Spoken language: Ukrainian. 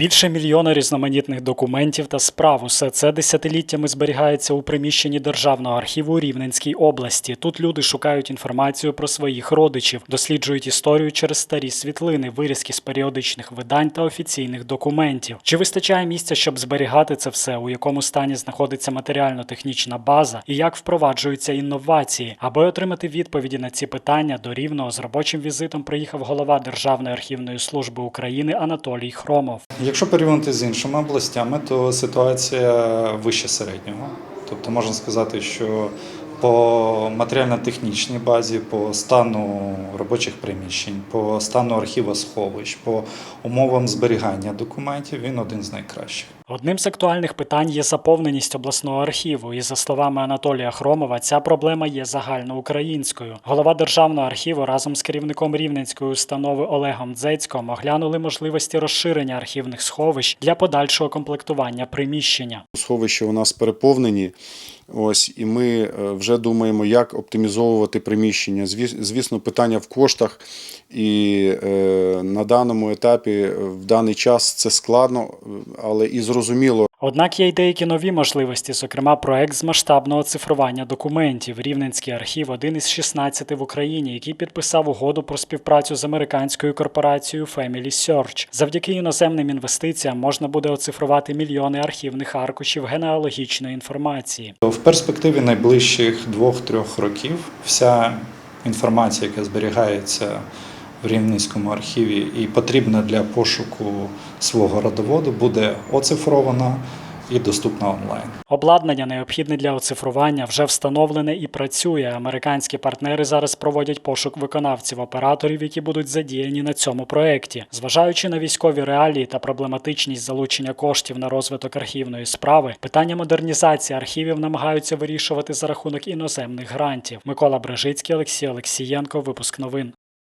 Більше мільйона різноманітних документів та справ. Усе це десятиліттями зберігається у приміщенні Державного архіву Рівненській області. Тут люди шукають інформацію про своїх родичів, досліджують історію через старі світлини, вирізки з періодичних видань та офіційних документів. Чи вистачає місця, щоб зберігати це все? У якому стані знаходиться матеріально-технічна база і як впроваджуються інновації? Аби отримати відповіді на ці питання, до Рівного з робочим візитом приїхав голова Державної архівної служби України Анатолій Хромов. Якщо порівняти з іншими областями, то ситуація вище середнього. Тобто можна сказати, що по матеріально-технічній базі, по стану робочих приміщень, по стану архівосховищ, по умовам зберігання документів він один з найкращих. Одним з актуальних питань є заповненість обласного архіву. І за словами Анатолія Хромова, ця проблема є загальноукраїнською. Голова державного архіву разом з керівником рівненської установи Олегом Дзецьком оглянули можливості розширення архівних сховищ для подальшого комплектування приміщення. Сховища у нас переповнені. Ось, і ми е, вже думаємо, як оптимізовувати приміщення. Звісно, питання в коштах, і е, на даному етапі, е, в даний час це складно, але і зрозуміло, Однак є й деякі нові можливості, зокрема, проект з масштабного цифрування документів. Рівненський архів один із 16 в Україні, який підписав угоду про співпрацю з американською корпорацією Family Search. Завдяки іноземним інвестиціям можна буде оцифрувати мільйони архівних аркушів генеалогічної інформації. В перспективі найближчих двох-трьох років вся інформація, яка зберігається в Рівненському архіві і потрібна для пошуку свого родоводу, буде оцифрована і доступна онлайн. Обладнання, необхідне для оцифрування, вже встановлене і працює. Американські партнери зараз проводять пошук виконавців операторів, які будуть задіяні на цьому проєкті. Зважаючи на військові реалії та проблематичність залучення коштів на розвиток архівної справи, питання модернізації архівів намагаються вирішувати за рахунок іноземних грантів. Микола Брежицький, Олексій Олексієнко. Випуск новин.